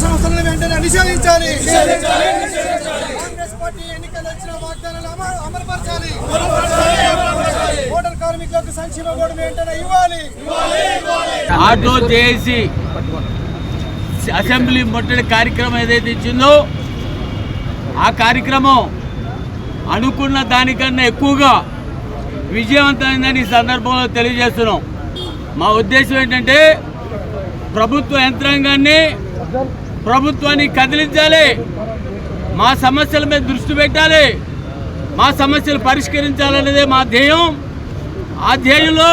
సంస్థలను వెంటనే నిషేధించాలి. కాంగ్రెస్ పార్టీ ఎన్నికలు వచ్చిన వాగ్దానాలు అమలు అమలుపరచాలి. ఓటర్ కార్మికులకు సంక్షేమ బోర్డు వెంటనే ఇవ్వాలి. ఆటో చేసి అసెంబ్లీ ముట్టడి కార్యక్రమం ఏదైతే ఇచ్చిందో ఆ కార్యక్రమం అనుకున్న దానికన్నా ఎక్కువగా విజయవంతమైందని ఈ సందర్భంలో తెలియజేస్తున్నాం. మా ఉద్దేశం ఏంటంటే ప్రభుత్వ యంత్రాంగాన్ని ప్రభుత్వాన్ని కదిలించాలి మా సమస్యల మీద దృష్టి పెట్టాలి మా సమస్యలు పరిష్కరించాలనేదే మా ధ్యేయం. ఆ ధ్యేయంలో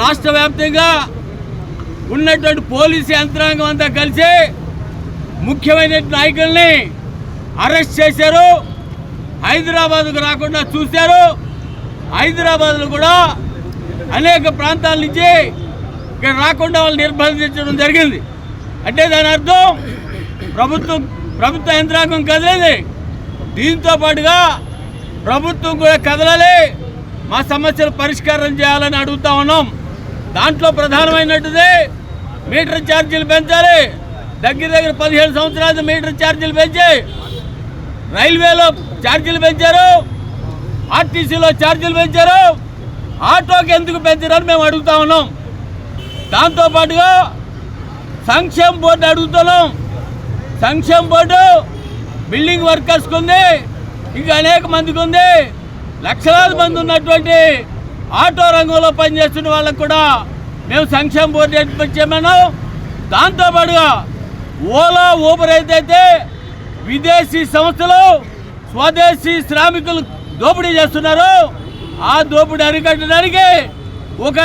రాష్ట్ర వ్యాప్తంగా ఉన్నటువంటి పోలీసు యంత్రాంగం అంతా కలిసి ముఖ్యమైన నాయకుల్ని అరెస్ట్ చేశారు. హైదరాబాద్కు రాకుండా చూశారు. హైదరాబాద్లో కూడా అనేక ప్రాంతాల నుంచి ఇక్కడ రాకుండా వాళ్ళు నిర్బంధించడం జరిగింది. అంటే దాని అర్థం ప్రభుత్వం ప్రభుత్వ యంత్రాంగం కదలేదు. దీంతో పాటుగా ప్రభుత్వం కూడా కదలాలి. మా సమస్యలు పరిష్కారం చేయాలని అడుగుతా ఉన్నాం. దాంట్లో ప్రధానమైనట్టుదే మీటర్ ఛార్జీలు పెంచాలి. దగ్గర దగ్గర పదిహేడు సంవత్సరాలు మీటర్ ఛార్జీలు పెంచి రైల్వేలో ఛార్జీలు పెంచారు. ఆర్టీసీలో ఛార్జీలు పెంచారు. ఆటోకి ఎందుకు పెంచారని మేము అడుగుతా ఉన్నాం. దాంతోపాటుగా సంక్షేమ బోర్డు అడుగుతున్నాం. సంక్షేమ బోర్డు బిల్డింగ్ వర్కర్స్కి ఉంది. ఇంకా అనేక మందికి ఉంది. లక్షలాది మంది ఉన్నటువంటి ఆటో రంగంలో పనిచేస్తున్న వాళ్ళకు కూడా మేము సంక్షేమ బోర్డు ఏర్పాటు చేయమన్నాం దాంతోపాటుగా ఓలా ఊబర్ ఏదైతే విదేశీ సంస్థలు స్వదేశీ శ్రామికులు దోపిడీ చేస్తున్నారు ఆ దోపిడీ అరికట్టడానికి ఒక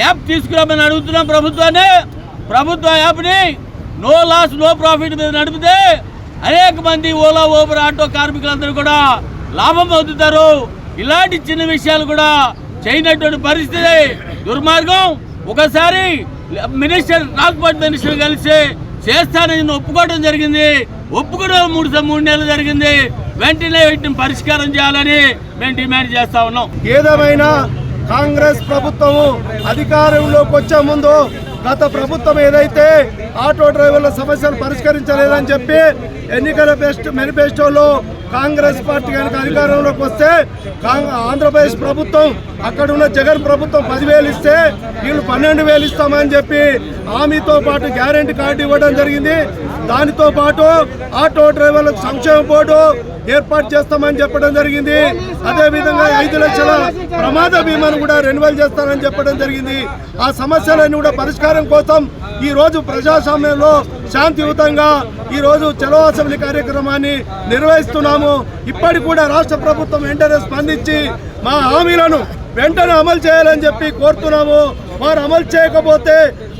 యాప్ తీసుకురామని అడుగుతున్నాం ప్రభుత్వాన్ని. ప్రభుత్వ యాప్ని నో లాస్ నో ప్రాఫిట్ మీద నడిపితే అనేక మంది ఓలా ఊబర్ ఆటో కార్మికులందరూ కూడా లాభం పొందుతారు. ఇలాంటి చిన్న విషయాలు కూడా చేయనటువంటి పరిస్థితి. దుర్మార్గం. ఒకసారి మినిస్టర్ ట్రాన్స్పోర్ట్ మినిస్టర్ కలిసి చేస్తానని ఒప్పుకోవడం జరిగింది. ఒప్పుకోవడం మూడు మూడు నెలలు జరిగింది. వెంటనే వీటిని పరిష్కారం చేయాలని మేము డిమాండ్ చేస్తా ఉన్నాం. ఏదేమైనా కాంగ్రెస్ ప్రభుత్వము అధికారంలోకి వచ్చే ముందు గత ప్రభుత్వం ఏదైతే ఆటో డ్రైవర్ల సమస్యలు పరిష్కరించలేదని చెప్పి ఎన్నికల బెస్ట్ మేనిఫెస్టోలో కాంగ్రెస్ పార్టీ కనుక అధికారంలోకి వస్తే ఆంధ్రప్రదేశ్ ప్రభుత్వం అక్కడ ఉన్న జగన్ ప్రభుత్వం పదివేలు ఇస్తే వీళ్ళు పన్నెండు వేలు ఇస్తామని చెప్పి హామీతో పాటు గ్యారెంటీ కార్డు ఇవ్వడం జరిగింది. దానితో పాటు ఆటో డ్రైవర్లకు సంక్షేమ బోర్డు ఏర్పాటు చేస్తామని చెప్పడం జరిగింది. అదే విధంగా ఐదు లక్షల ప్రమాద బీమాను కూడా రెన్యువల్ చేస్తానని చెప్పడం జరిగింది. ఆ సమస్యలన్నీ కూడా పరిష్కారం కోసం ఈ రోజు ప్రజాస్వామ్యంలో శాంతియుతంగా ఈ రోజు చలో అసెంబ్లీ కార్యక్రమాన్ని నిర్వహిస్తున్నాము. ఇప్పటికి కూడా రాష్ట్ర ప్రభుత్వం వెంటనే స్పందించి మా హామీలను వెంటనే అమలు చేయాలని చెప్పి కోరుతున్నాము. వారు అమలు చేయకపోతే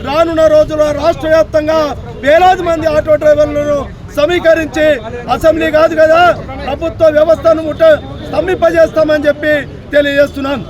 రానున్న రోజుల్లో రాష్ట్ర వ్యాప్తంగా వేలాది మంది ఆటో డ్రైవర్లను సమీకరించి అసెంబ్లీ కాదు కదా. ప్రభుత్వ వ్యవస్థను ముట్ట స్తంభింపజేస్తామని చెప్పి తెలియజేస్తున్నాం.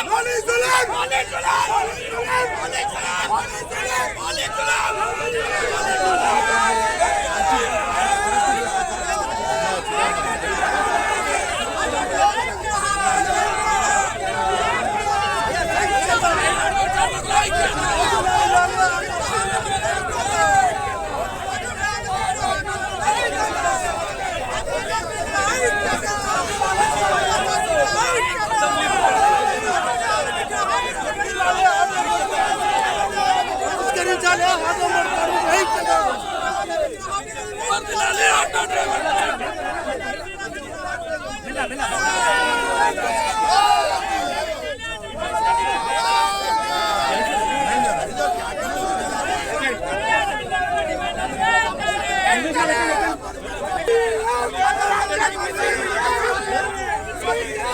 Analisando! जाने हाथों में गाड़ी नहीं चला दिला ले ऑटो ड्राइवर दिला दिला Yeah.